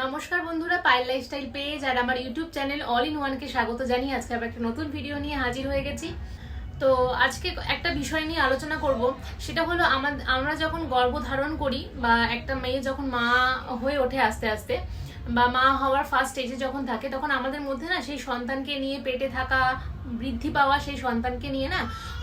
নমস্কার বন্ধুরা pile style page আর আমার ইউটিউব চ্যানেল অল ইন ওয়ানকে স্বাগত জানিয়ে আজকে আবার একটা নতুন ভিডিও নিয়ে হাজির হয়ে গেছি। তো আজকে একটা বিষয় নিয়ে আলোচনা করব। সেটা হলো আমার যখন গর্ভধারণ করি বা একটা মেয়ে যখন মা হয়ে ওঠে আস্তে আস্তে বা মা হওয়ার ফার্স্ট স্টেজে যখন থাকে, তখন আমাদের মধ্যে না সেই সন্তানকে নিয়ে পেটে থাকা, বৃদ্ধি পাওয়া সেই সন্তানকে নিয়ে না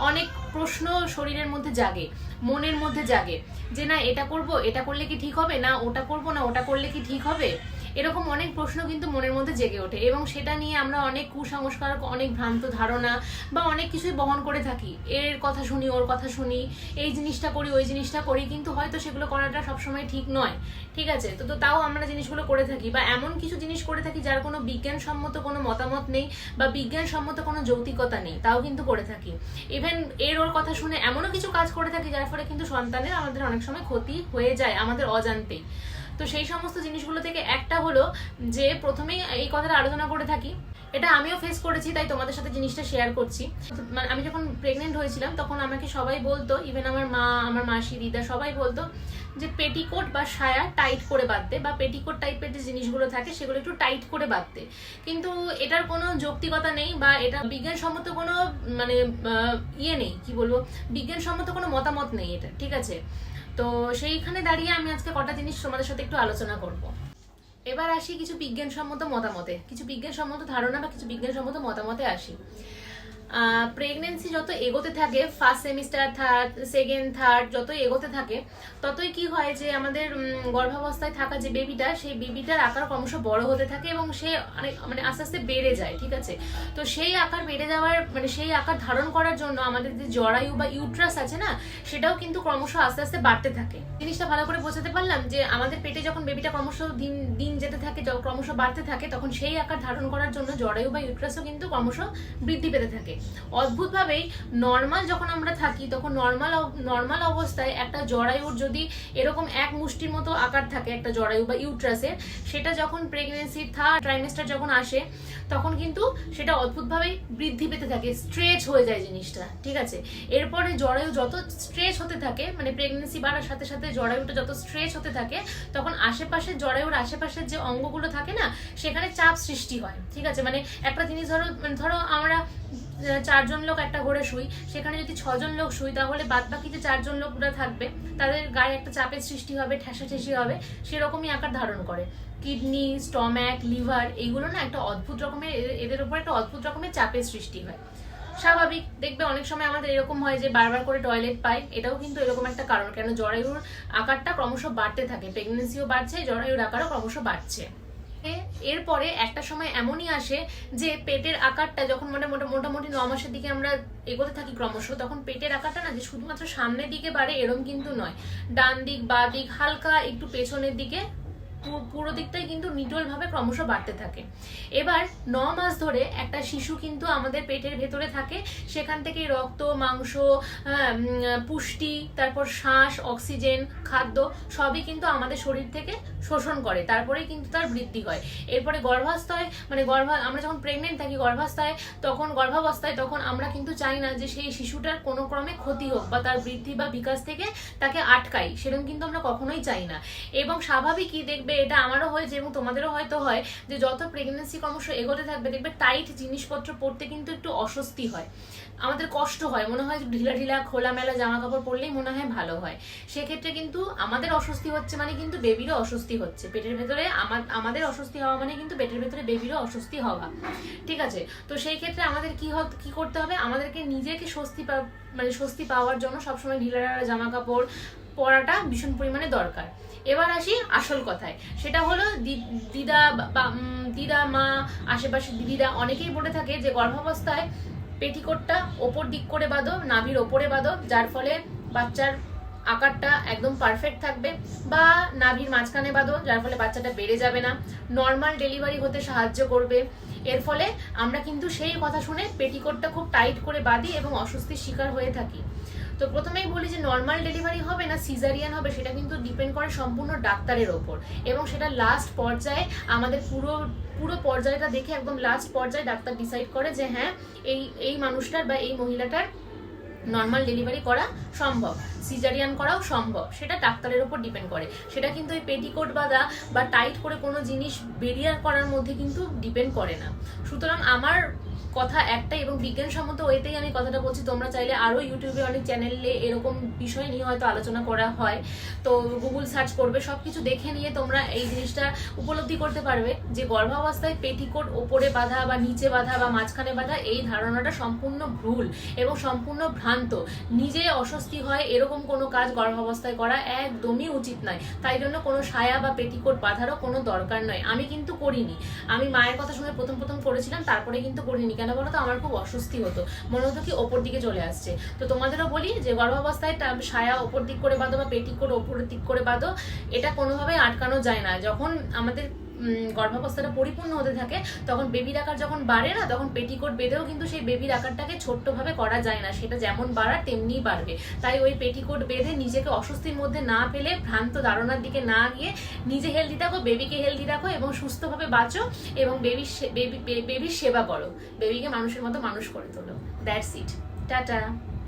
অনেক প্রশ্ন শরীরের মধ্যে জাগে, মনের মধ্যে জাগে যে না এটা করব, এটা করলে কি ঠিক হবে? না ওটা করব, না ওটা করলে কি ঠিক হবে? এরকম অনেক প্রশ্ন কিন্তু মনের মধ্যে জেগে ওঠে এবং সেটা নিয়ে আমরা অনেক কুসংস্কার অনেক ভ্রান্ত ধারণা বা অনেক কিছুই বহন করে থাকি। এর কথা শুনি, ওর কথা শুনি, এই জিনিসটা করি, ওই জিনিসটা করি, কিন্তু হয়তো সেগুলো করাটা সবসময় ঠিক নয়। ঠিক আছে? তো তো তাও আমরা জিনিসগুলো করে থাকি বা এমন কিছু জিনিস করে থাকি যার কোনো বিজ্ঞানসম্মত কোনো মতামত নেই বা বিজ্ঞানসম্মত কোনো যৌক্তিকতা নেই, তাও কিন্তু করে থাকি। ইভেন এর ওর কথা শুনে এমনও কিছু কাজ করে থাকি যার ফলে কিন্তু সন্তানের আমাদের অনেক সময় ক্ষতি হয়ে যায়, আমাদের অজান্তেই। তো সেই সমস্ত জিনিসগুলো থেকে একটা হলো যে প্রথমেই এই কথাটা আলোচনা করে থাকি। এটা আমিও ফেস করেছি, তাই তোমাদের সাথে জিনিসটা শেয়ার করছি। মানে আমি যখন প্রেগনেন্ট হয়েছিলাম, তখন আমাকে সবাই বলতো ইভেন আমার মা, আমার মাসি, দিদা সবাই বলতো যে পেটিকোট বা সায়া টাইট করে বাঁধতে বা পেটিকোট টাইপের যে জিনিসগুলো থাকে, সেগুলো একটু টাইট করে বাঁধতে। কিন্তু এটার কোনো যৌক্তিকতা নেই বা এটা বিজ্ঞানসম্মত কোনো মানে ইয়ে নেই, কি বলব? বিজ্ঞানসম্মত কোনো মতামত নেই এটা, ঠিক আছে? তো সেইখানে দাঁড়িয়ে আমি আজকে কটা জিনিস তোমাদের সাথে একটু আলোচনা করব। এবার আসি কিছু বিজ্ঞানসম্মত মতামতে। কিছু বিজ্ঞানসম্মত ধারণা বা কিছু বিজ্ঞানসম্মত মতামতে আসি। প্রেগনেন্সি যত এগোতে থাকে first semester third second third যত এগোতে থাকে, ততই কি হয় যে আমাদের গর্ভাবস্থায় থাকা যে বেবিটা সেই বেবিটার আকার ক্রমশ বড় হতে থাকে এবং সে অনেক মানে আস্তে আস্তে বেড়ে যায়, ঠিক আছে? তো সেই আকার বেড়ে যাওয়ার মানে সেই আকার ধারণ করার জন্য আমাদের যে জরায়ু বা ইউট্রাস আছে না, সেটাও কিন্তু ক্রমশ আস্তে আস্তে বাড়তে থাকে। জিনিসটা ভালো করে বোঝাতে পারলাম যে আমাদের পেটে যখন বেবিটা ক্রমশ দিন দিন যেতে থাকে ক্রমশ বাড়তে থাকে, তখন সেই আকার ধারণ করার জন্য জরায়ু বা ইউট্রাসও কিন্তু ক্রমশ বৃদ্ধি পেতে থাকে। অদ্ভুতভাবেই নর্মাল যখন আমরা থাকি, তখন নর্মাল নর্মাল অবস্থায় একটা জরায়ুর যদি এরকম এক মুষ্টির মতো আকার থাকে, একটা জরায়ু বা ইউট্রাসের সেটা যখন প্রেগনেন্সি থার্ড ট্রাইমেস্টার যখন আসে, তখন কিন্তু সেটা অদ্ভুতভাবেই বৃদ্ধি পেতে থাকে স্ট্রেচ হয়ে যায় জিনিসটা, ঠিক আছে? এরপরে জরায়ু যত স্ট্রেচ হতে থাকে মানে প্রেগনেন্সি বাড়ার সাথে সাথে জরায়ুটা যত স্ট্রেচ হতে থাকে, তখন আশেপাশে জরায়ুর আশেপাশের যে অঙ্গগুলো থাকে না, সেখানে চাপ সৃষ্টি হয়, ঠিক আছে? মানে একটা জিনিস ধরো ধরো আমরা চারজন লোক একটা ঘরে শুই, সেখানে যদি ছজন লোক শুই, তাহলে বাদ বাকি যে চারজন লোকরা থাকবে। তাদের গায়ে একটা চাপের সৃষ্টি হবে, ঠেসাঠেসি হবে, সেরকমই আকার ধারণ করে। কিডনি স্টম্যাক লিভার, এইগুলো না একটা অদ্ভুত রকমের এদের- উপর একটা অদ্ভুত রকমের চাপের সৃষ্টি হয়। স্বাভাবিক, দেখবে অনেক সময় আমাদের এরকম হয় যে বারবার করে টয়লেট পাই, এটাও কিন্তু এরকম একটা কারণ, কেন জরায়ুর আকারটা ক্রমশ বাড়তে থাকে প্রেগনেন্সিও বাড়ছে, জরায়ুর আকারও ক্রমশ বাড়ছে। এরপরে একটা সময় এমনই আসে যে পেটের আকারটা যখন মানে মোটামুটি ন মাসের দিকে আমরা এগোতে থাকি ক্রমশ, তখন পেটের আকারটা না যে শুধুমাত্র সামনের দিকে বাড়ে এরম কিন্তু নয়। ডান দিক, বা দিক হালকা একটু পেছনের দিকে পুরো দিকটাই কিন্তু নিটল ভাবে ক্রমশ বাড়তে থাকে। এবার ন মাস ধরে একটা শিশু কিন্তু আমাদের পেটের ভেতরে থাকে। সেখান থেকে রক্ত মাংস হ্যাঁ, পুষ্টি তারপর শ্বাস অক্সিজেন খাদ্য সবই কিন্তু আমাদের শরীর থেকে শোষণ করে। তারপরেই কিন্তু তার বৃদ্ধি হয়। এরপরে গর্ভাবস্থায় মানে গর্ভা আমরা যখন প্রেগনেন্ট থাকি গর্ভাবস্থায় তখন গর্ভাবস্থায় তখন আমরা কিন্তু চাই না যে সেই শিশুটার কোনো ক্রমে ক্ষতি হোক বা তার বৃদ্ধি বা বিকাশ থেকে তাকে আটকাই। সেরকম কিন্তু আমরা কখনোই চাই না। এবং স্বাভাবিকই দেখবে এটা আমারও হয়েছে এবং তোমাদেরও হয়তো হয় যে যত প্রেগনেন্সি ক্রমশ এগোতে থাকবে, দেখবে টাইট জিনিসপত্র পরতে কিন্তু একটু অস্বস্তি হয়। আমাদের কষ্ট হয়, মনে হয় ঢিলা ঢিলা খোলামেলা জামা কাপড় পরলেই মনে হয় ভালো হয়। সেক্ষেত্রে কিন্তু আমাদের অস্বস্তি হচ্ছে মানে কিন্তু বেবিরও অস্বস্তি হচ্ছে। পেটের ভেতরে আমাদের অস্বস্তি হওয়া মানে কিন্তু পেটের ভেতরে বেবিরও অস্বস্তি হওয়া। ঠিক আছে? তো সেই ক্ষেত্রে আমাদের কি কি করতে হবে? আমাদেরকে নিজেকে স্বস্তি মানে স্বস্তি পাওয়ার জন্য সবসময় ঢালা জামা কাপড় পরাটা ভীষণ পরিমাণে দরকার। এবার আসি আসল কথায়। সেটা হলো দিদা বা দিদা, মা আশেপাশে দিদিরা অনেকেই বলে থাকে যে গর্ভাবস্থায় পেটিকোটটা ওপর দিক করে বাঁধো, নাভির ওপরে বাঁধো, যার ফলে বাচ্চার আকারটা একদম পারফেক্ট থাকবে বা নাভির মাঝখানে বাঁধো, যার ফলে বাচ্চাটা বেড়ে যাবে না। নর্মাল ডেলিভারি হতে সাহায্য করবে। এর ফলে আমরা কিন্তু সেই কথা শুনে পেটিকোটটা খুব টাইট করে বাঁধি এবং অস্বস্তির শিকার হয়ে থাকি। তো প্রথমেই বলি যে নর্মাল ডেলিভারি হবে না সিজারিয়ান হবে সেটা কিন্তু ডিপেন্ড করে সম্পূর্ণ ডাক্তারের ওপর। এবং সেটা লাস্ট পর্যায়ে আমাদের পুরো পুরো পর্যায়টা দেখে একদম লাস্ট পর্যায়ে ডাক্তার ডিসাইড করে যে হ্যাঁ এই এই মানুষটার বা এই মহিলাটার নর্মাল ডেলিভারি করা সম্ভব সিজারিয়ান করাও সম্ভব, সেটা ডাক্তারের উপর ডিপেন্ড করে। সেটা কিন্তু ওই পেটিকোট বাঁধা বা টাইট করে কোনো জিনিস বেরিয়ার করার মধ্যে কিন্তু ডিপেন্ড করে না। সুতরাং আমার কথা একটাই এবং বিজ্ঞানসম্মত ওয়েতেই আমি কথাটা বলছি, তোমরা চাইলে আরও ইউটিউবে অনেক চ্যানেলে এরকম বিষয় নিয়ে হয়তো আলোচনা করা হয়। তো গুগল সার্চ করবে সব কিছু দেখে নিয়ে তোমরা এই জিনিসটা উপলব্ধি করতে পারবে যে গর্ভাবস্থায় পেটিকোট ওপরে বাঁধা বা নিচে বাঁধা বা মাঝখানে বাঁধা, এই ধারণাটা সম্পূর্ণ ভুল এবং সম্পূর্ণ ভ্রান্ত। নিজে অস্বস্তি হয়, এরকম কোনো কাজ গর্ভাবস্থায় করা একদমই উচিত নয়। তাই জন্য কোনো সায়া বা পেটিকোট বাঁধারও কোনো দরকার নয়। আমি কিন্তু করিনি। আমি মায়ের কথা শুনে প্রথম প্রথম করেছিলাম, তারপরে কিন্তু করিনি। কেন বলো তো? আমার খুব অস্বস্তি হতো। মনে হতো কি ওপর দিকে চলে আসছে। তো তোমাদেরও বলি যে গর্ভাবস্থায় সায়া ওপর দিক করে বাঁধো বা পেটিকোট ওপর দিক করে বাঁধো, এটা কোনোভাবেই আটকানো যায় না। যখন আমাদের গর্ভাবস্থাটা পরিপূর্ণ হতে থাকে, তখন বেবির আকার যখন বাড়ে না, তখন পেটিকোট বেঁধেও কিন্তু সেই বেবির আকারটাকে ছোট্টভাবে করা যায় না, সেটা যেমন বাড়ার তেমনিই বাড়বে। তাই ওই পেটিকোট বেঁধে নিজেকে অস্বস্তির মধ্যে না ফেলে ভ্রান্ত ধারণার দিকে না গিয়ে নিজে হেলদি থাকো বেবিকে হেলদি রাখো এবং সুস্থভাবে বাঁচো এবং বেবির বেবি বেবির সেবা করো। বেবিকে মানুষের মতো মানুষ করে তোলো। That's it tata